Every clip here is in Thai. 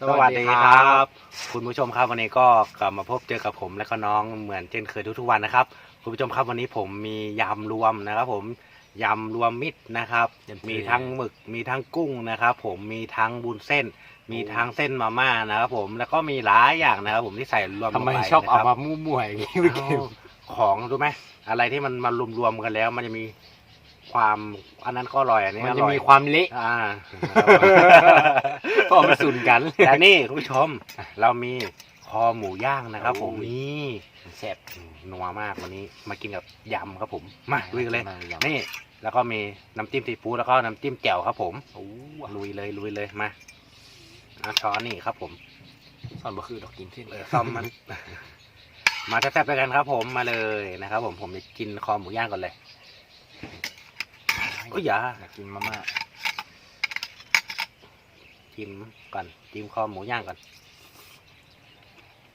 สวัสดีครับ คุณผู้ชมครับวันนี้ก็กลับมาพบเจอกับผมและก็น้องเหมือนเช่นเคยทุกๆวันนะครับ คุณผู้ชมครับวันนี้ผมมียำรวมนะครับผมยำรวมมิตรนะครับ มีทั้งหมึกมีทั้งกุ้งนะครับ ผมมีทั้งบุญเส้น มีทั้งเส้นมาม่านะครับผมแล้วก็มีหลายอย่างนะครับ ผมที่ใส่รวมลทำงไมไปชอบนะเอาครับมามั่วๆอย่างนี้พี่เกมของรู้ไหมอะไรที่มันมารวมๆกันแล้ว มันจะมี ความอันนั้นก็อร่อยอันนี้มันอจะร่อยมีความเละอ่า เพราะมันสุนกันและนี่คุณผู้ชมเรามีคอหมูย่างนะครับ ผมโอ้ย นี่แซ่บนัวมากวันนี้ มากินกับยำครับผมมาลุยกันเลยมานี่นี่ แล้วก็มีน้ำจิ้มซีฟู้ดแล้วก็น้ำจิ้มแจ่วครับ ผมโอ้ลุยเลยลุยเลยมาเอาช้อนนี่ครับ ผมซอนบะคือดอกกินเส้นเออซ่อมมัน มาแซ่บๆด้วยกันครับ ผมมาเลยนะครับ ผมผมจะกินคอหมูย่างก่อนเลย โอ้ยอย่าอยากกินมาม่าจิ้มก่อนจิ้มคอหมูย่างก่อน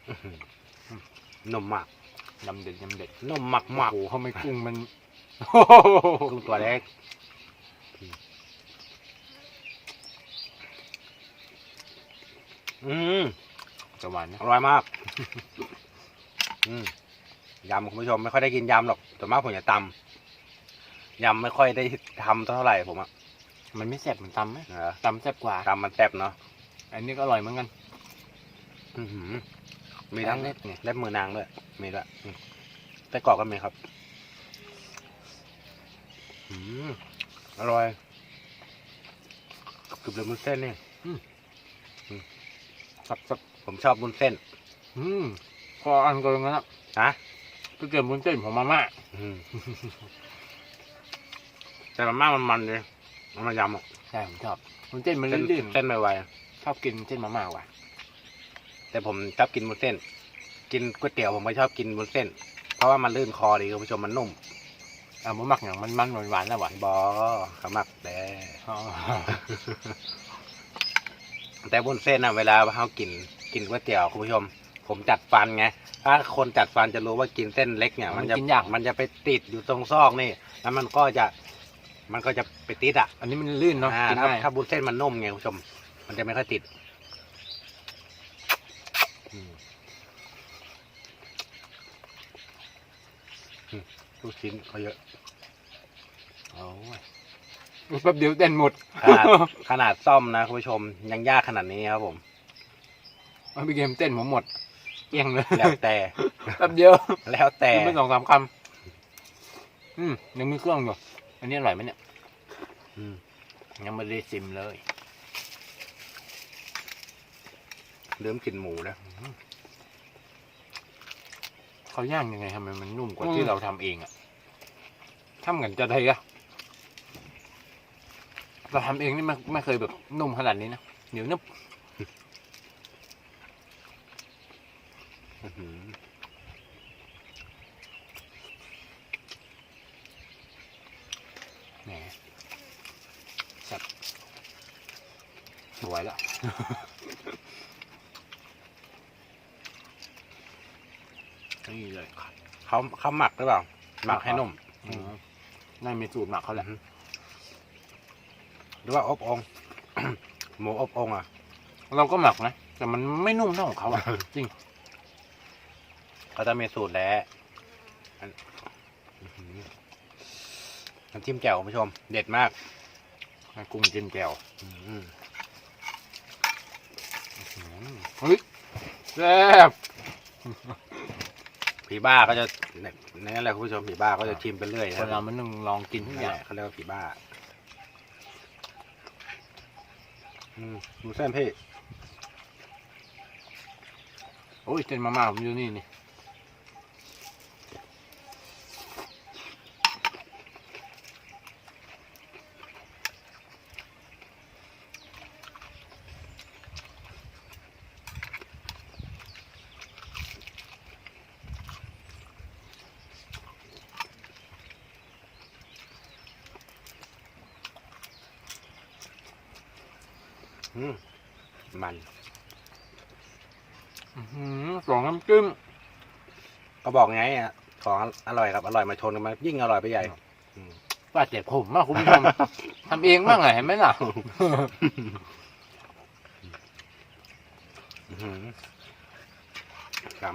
อื้อหือนุ่มมากยำเด็ดยำเด็ดนุ่มมากมากโอ้โหเขาไม่กุ้งมันกุ้งตัวเล็กอืมจะหวานนะอร่อยมาก อืมยำคุณผู้ชมไม่ค่อยได้กินยำหรอกส่วนมากผมจะตำ ยำไม่ค่อยได้ทำเท่าไหร่ผมอะมันไม่แซ่บเหมือนตำไหมเออตำแซ่บกว่า ตำมันแซ่บเนาะอันนี้ก็อร่อยเหมือนกัน อื้อหือมีทั้งเล็บไงเล็บมือนางด้วย มีด้วยอืมไส้กรอกก็มีครับ อืมอร่อยกรึบเลยมุนเส้นนี่สับสับผมชอบบุนเส้น อืมพออันก็อย่างนั้นอะนะพี่เกมมุ้นเส้นของมาม่าอืม แต่มันมากมันมันเลยมันมายำอะใช่ผมชอบมุ้นเส้นมันเส้นลื่นเส้นไวๆชอบกินเส้นมาม่าว่ะๆแต่ผมชอบกินบุนเส้น กินก๋วยเตี๋ยวผมไม่ชอบกินบุนเส้น เพราะว่ามันลื่นคอดีคุณผู้ชมมันนุ่มอ่ามันหมักอย่างมันมันหวานหวานๆแล้วหวานบอขมักแต่ อ๋อแต่บุนเส้นอะเวลาเขากินกินก๋วยเตี๋ยวคุณผู้ชม ผมจัดฟันไงถ้าคนจัดฟันจะรู้ว่ากินเส้นเล็กเนี่ย มันจะมันกินยาก มันจะไปติดอยู่ตรงซอกนี่ แล้วมันก็จะ มันก็จะไปติดอะอันนี้มันลื่นเนาะอ่ากินถ้าง่ายถ้าบุนเส้นมันนุ่มไงคุณผู้ชม มันจะไม่ค่อยติดอืมอืมลูกชิ้นเขาเยอะโอ้ย แป๊บเดียวเต้นหมดขนาดขนาดซ่อมนะคุณผู้ชมยังยากขนาดนี้ครับผมมันพี่เกมเต้นผมหมดเกลี้ยงเลยแล้วแต่ แป๊บเดียวแล้วแต่ กินไปสองสามคำอืมยังมีเครื่องอยู่ อันนี้อร่อยไหมเนี่ย อืม ยังไม่ได้ซิมเลย เริ่มกลินหมูแล้วเขาย่างยังไงทำไมมันนุ่มกว่าอืมที่เราทำเองอะทำกันจะไทยอะเราทำเองนี่ไม่ไม่เคยแบบนุ่มขนาดนี้นะเหนียวนึบ อื้อหือ แหมแซ่บสวยแล้ว นี่เลย เขาเขาหมักหรือเปล่า หมักให้นุ่มอืมน่ามีสูตรหมักเขาแหละหรือว่าอบองค์หมูอบองค์อะ เราก็หมักนะแต่มันไม่นุ่มเท่าของเขาอะจริงเขาจะมีสูตรแล้วอันอื้อหือน้ำจิ้มแจ่วคุณผู้ชม เด็ดมากกุ้งจิ้มแจ่วอืมอืมเฮ้ยแซ่บ ผีบ้าก็จะนั่นแหละคุณผู้ชมผีบ้าก็จะชิมไปเรื่อยคนเรามันต้องลองกินทุกนั่นอแหย่างละเขาเรียกว่าผีบ้าอืมหมูเส้นพี่โอ้ยเส้นมาม่าผมอยู่นี่นี่ มมันอื้อหือสองน้ำจิ้มก็บอกไงอะ ของอร่อยกับอร่อยมาชนกันมายิ่งอร่อยไปใหญ่อืมว่าแต่ผมมากคุณผู้ชมทำเองบ้างไงเห็นไหมล่ะอื้อหือจ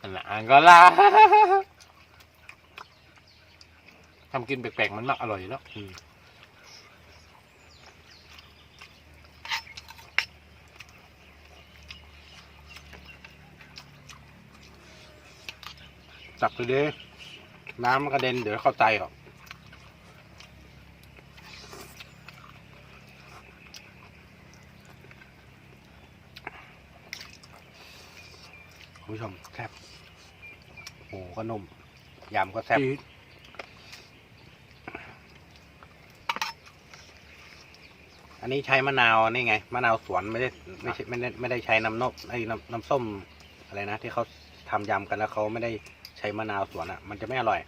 อันละอันก็ละทำกินแปลกๆมันมักอร่อยอยู่แล้ว ตักไปดิน้ำมันกระเด็นเดี๋ยวเข้าใจหรอกคุณผู้ชมแซ่บหมูก็นุ่มยำก็แซ่บจี๊ดอันนี้ใช้มะนาวนี่ไงมะนาวสวนไม่ได้ไม่ใช่ไม่ได้ไม่ได้ใช้น้ำนมไอ้น้ำน้ำส้มอะไรนะ ที่เขาทำยำกันแล้วเขาไม่ได้ ใช้มะนาวสวนอะ มันจะไม่อร่อย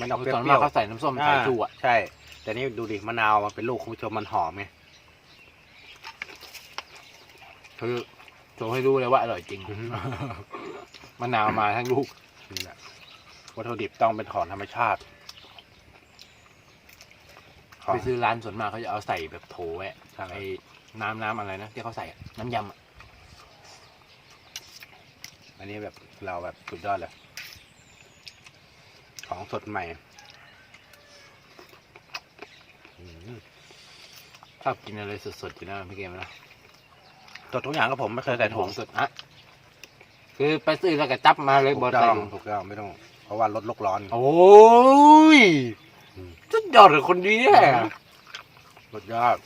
มันออกเปตอนรี้มายวเขาใส่น้ำส้มๆสายชูอะใช่ แต่นี่ดูดิมะนาวมันเป็นลูกคุณผู้ชมมันหอมไงคือโชว์ให้รู้เลยว่าอร่อยจริงมะนาวมาทั้งลูกนี่แหละวัตถุดิบต้องเป็นของธรรมชาติของไปซื้อร้านส่วนมากเขาจะเอาใส่แบบโถไว้ใช่ไอ้น้ำน้ำอะไรนะที่เขาใส่อะน้ำยำอะอันนี้แบบเราแบบสุดยอดเลย ของสดใหม่อืมชอบกินอะไรสดๆอยู่นะพี่เกมนะสดทุกอย่างก็ผมไม่เคยใส่ถุงสดอะคือไปซื้อแล้วก็จับมาเลยถูบกนต้ใส่องถุงถูกต้องไม่ต้อง เพราะว่าลดโลกร้อน โอ้ยอืมสุดยอดเลยคนนี้เนี่ย สุดยอด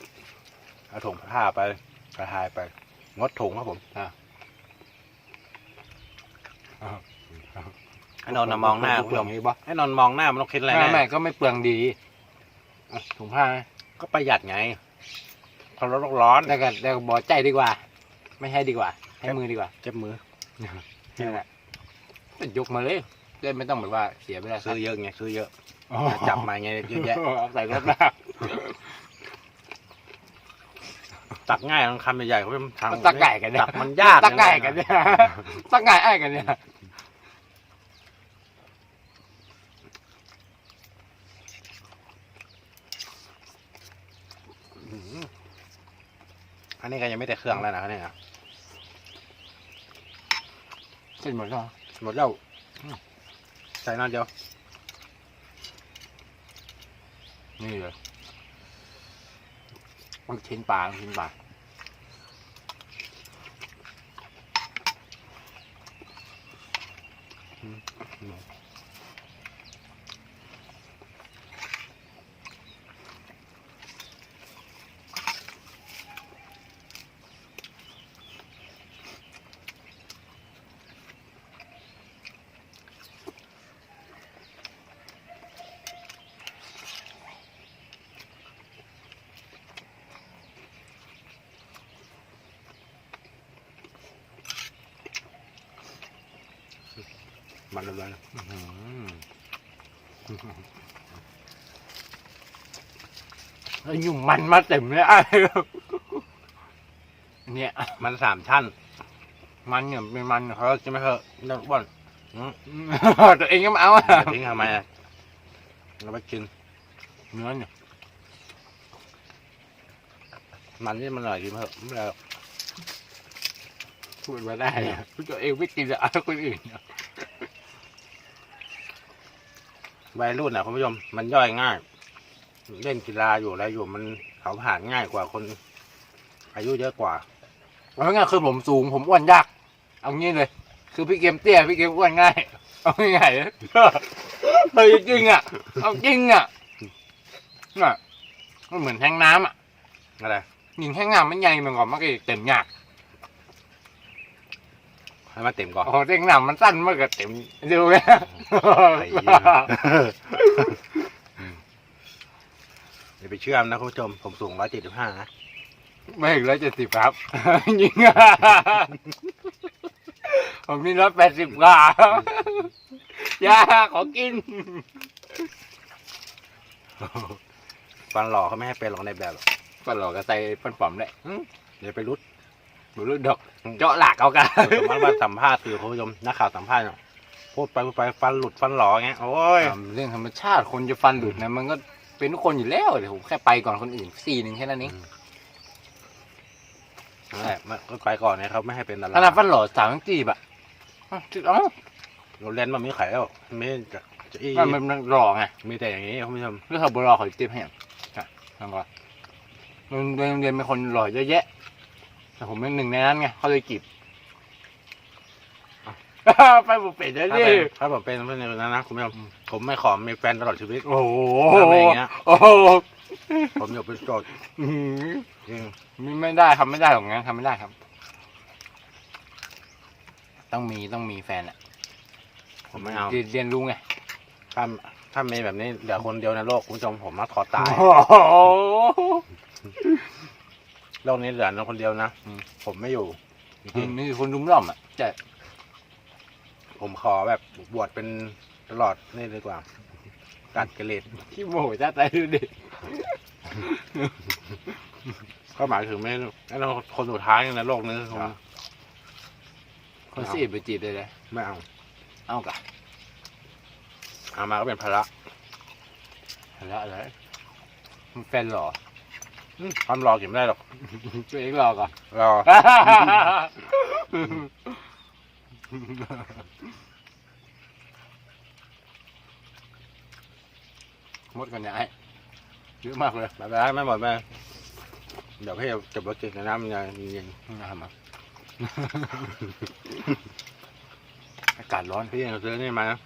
เอาถุงผ้าไปกระทายไป งดถุงครับผม ให้นอนท์นะมองหน้าคุณเปลืผู้อชงมนี้ปะให้นอนท์มองหน้ามันต้องคิดอะไรไม่แน่ไม่ก็ไม่เปลืองดีอะถุงผ้าไหมก็ประหยัดไงพอลดโลกร้อนแล้วก็แล้วก็บอกใจดีกว่า ไม่ให้ดีกว่า ให้มือดีกว่าเจ็บมือนี่แหละก็ยกมาเลยได้ไม่ต้องแบบว่าเสียเวลาซื้อเยอะไงซื้อเยอะอ๋อจับมาไงเยอะแยะเอาใส่รถหน้าตักง่ายต้องคำใหญ่ๆเขาเป็นทางตักไก่กันเนี่ยตักมันยากตักไก่กันเนี่ยตักไก่ไอ้กันเนี่ย อื้อหืออั นนี้ก็ยังไม่แต่เครื่องแล้วนะเนี่ยเส้นหมดแล้วหมดแล้วอืมใส่นอนเดียว นี่เลยลูกชิ้นปลาลูกชิ้นปลา มันเลยนะอื้อหือแล้วยุ่งมันมาเต็มเลยไอ้เนี่ย มันสามชั้น มันเนี่ยเป็นมันเขาจะไม่เคยเรื่องอ้วนอืมตัวเองก็มาเอาอะจะทิ้งทำไมอะเราไปกินเนื้อเนี่ยมันนี่มันอร่อยดีมากเป็นไรหรอกพูดมาได้อะตัวเองไม่กินจะเอาคนอื่นอะ วัยรุ่นนะคุณผู้ชมมันย่อยง่าย เล่นกีฬาอยู่อะไรอยู่มันเขาผ่านง่ายกว่าคน อายุเยอะกว่าเอาง่ายคือผมสูงผมอ้วนยากเอางี้เลย คือพี่เกมเตี้ยพี่เกมอ้วนง่าย เอาง่ายเลยเฮ้ยจริงอะเอาจริงอะน่ะมันเหมือนแทงน้ำอะอะไรยิงแทงน้ำมันใหญ่เหมือนก่อนมันก็เต็มยาก ให้มาเต็มก่อนโอ้โหแทงน้ำมันสั้นมันก็เต็มเร็วเลยไอ้เหี้ยเดี๋ยวไปเชื่อมนะคุณผู้ชม ผมสูงร้อยเจ็ดสิบห้านะไม่ถึงร้อยเจ็ดสิบครับ ยิงอะผมนี่ร้อยแปดสิบกว่าอย่าขอกิน ฟันหล่อเขาไม่ให้เป็นหรอกในแบบหรอกก็หลอกกระใส่ฟันปลอมเลยเดี๋ยวไปรุด ดูรูดอกเจาะหลักเอากันสมมติว่าสัมภาษณ์คือคุณผู้ชมนักข่าวสัมภาษณ์เนี่ยพูดไปพูดไปฟันหลุดฟันหล่ออย่างเงี้ยโอ้ย เรื่องธรรมชาติคนจะฟันหลุดนะมันก็เป็นทุกคนอยู่แล้วเดี๋ยวผมแค่ไปก่อนคนอื่นสี่หนึ่งแค่นั้นเองอนั่นแหละมันก็ไปก่อนนะครับไม่ให้เป็นดาขนาดราฟันหล่อสามจีบอะอะจิเอ้าเราเล่นมันไม่ขายแล้วไม่จะจะอีมันมันหล่อไงมีแต่อย่างนี้คุณผู้ชมเรื่องเขาบหล่อเขาจีบให้อะอะทำก่อนโรงเรียนโรงเรียนเป็นคนหล่อเยอะแยะ แต่ผมเป็นหนึ่งในนั้นไงเขาเลยจีบ ไปบุฟเฟ่ต์เลยถ้าดิเป็นถ้าผมเป็นเพื่อนนั้นนะคุณผู้ชมอืมผมไม่ขอมีแฟนตลอดชีวิต โอ้โหทำไมอย่างเงี้ย โอ้โหผมอยากเป็นโสดอื้อหือจริงไม่ไม่ได้ทำไม่ได้หรอกงั้นทำไม่ได้ครับ ต้องมีต้องมีแฟนอะผมไม่เอาเรียนเรียนรู้ไงถ้าถ้ามีแบบนี้เหลือคนเดียวในโลกคุณผู้ชมผมมาขอตาย โอ้โห โลกนี้เหลือเราคนเดียวนะอืมผมไม่อยู่จริงนี่คนรุมร่อมอะจะๆผมขอแบบบวชเป็นตลอดนี่ดีกว่ากัดกระเลดขี้โมโหจ้าใจดูดิก็หมายถึงไม่ไอ้เราคนสุดท้ายในโลกนี้คือผมคนสีบไปจีบเลยเลยไม่เอาเอากะเอามาก็เป็นภาระแล้วอะไรมันแฟนหล่อ อืมความรอเก็บไม่ได้หรอกตัวเองหล่อก่อนรอ หมดกันเนี่ยไอ้เยอะมากเลยไม่เป็นไรไม่หมดไปเดี๋ยวพี่จะบกินในน้ำมันจะเย็นนะครับมาอากาศร้อนพี่ยังซื้อนี่มานะ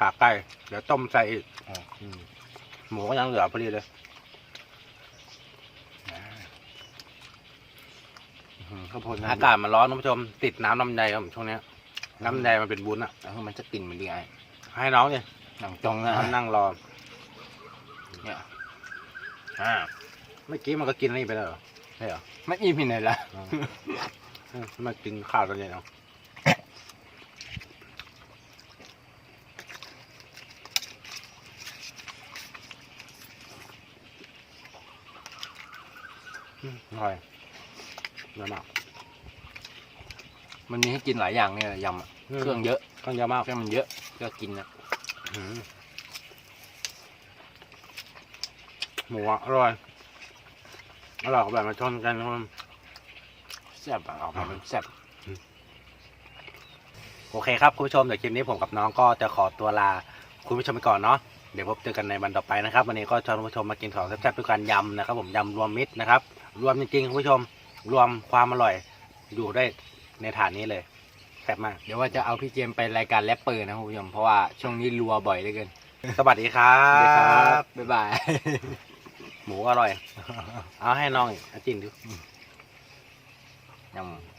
ขาไก่เดี๋ยวต้มใส่อีกอ๋ออืมหมูก็ยังเหลือพอดีเลย อื้อหือ ข้าวโพดอากาศมันร้อนท่านผู้ชม ติดน้ำลำไยครับช่วงเนี้ยน้ำลำไยมันเป็นบุญอะแล้วมันจะกลิ่นเหมือนดีไอ้ให้น้องเนี่ยหนังจองนะมันนั่งรอเนี่ยอ่าเมื่อกี้มันก็กินนี่ไปแล้วเหรอใช่เหรอไม่อิ่มที่ไหนล่ะอ๋อเออมากินข้าวตอนเย็นเอาอืมอร่อยเยอะมาก มันมีให้กินหลายอย่างเนี่ยยำอะเครื่องเยอะเครื่องเยอะมากเครื่องมันเยอะก็กินนะอืมหมูอะอร่อยอร่อยกับแบบมาชนกันครับแซ่บอะออกมาเป็นแซ่บ โอเคครับคุณผู้ชมเดี๋ยวคลิปนี้ผมกับน้องก็จะขอตัวลาคุณผู้ชมไปก่อนเนาะเดี๋ยวพบเจอกันในวันต่อไปนะครับวันนี้ก็ชวนคุณผู้ชมมากินของแซ่บๆด้วยการยำนะครับ ผมยำรวมมิตรนะครับ รวมจริงๆคุณผู้ชมรวมความอร่อยอยู่ได้ ในฐานนี้เลยแซ่บมาก เดี๋ยวว่าจะเอาพี่เจมส์ไปรายการแรปเปอร์นะคุณผู้ชมเพราะว่าช่วงนี้รัวบ่อยเหลือเกินสวัสดีครับบ๊ายบาย หมูอร่อย เอาให้น้องอีกเอาจิ้มดูยำ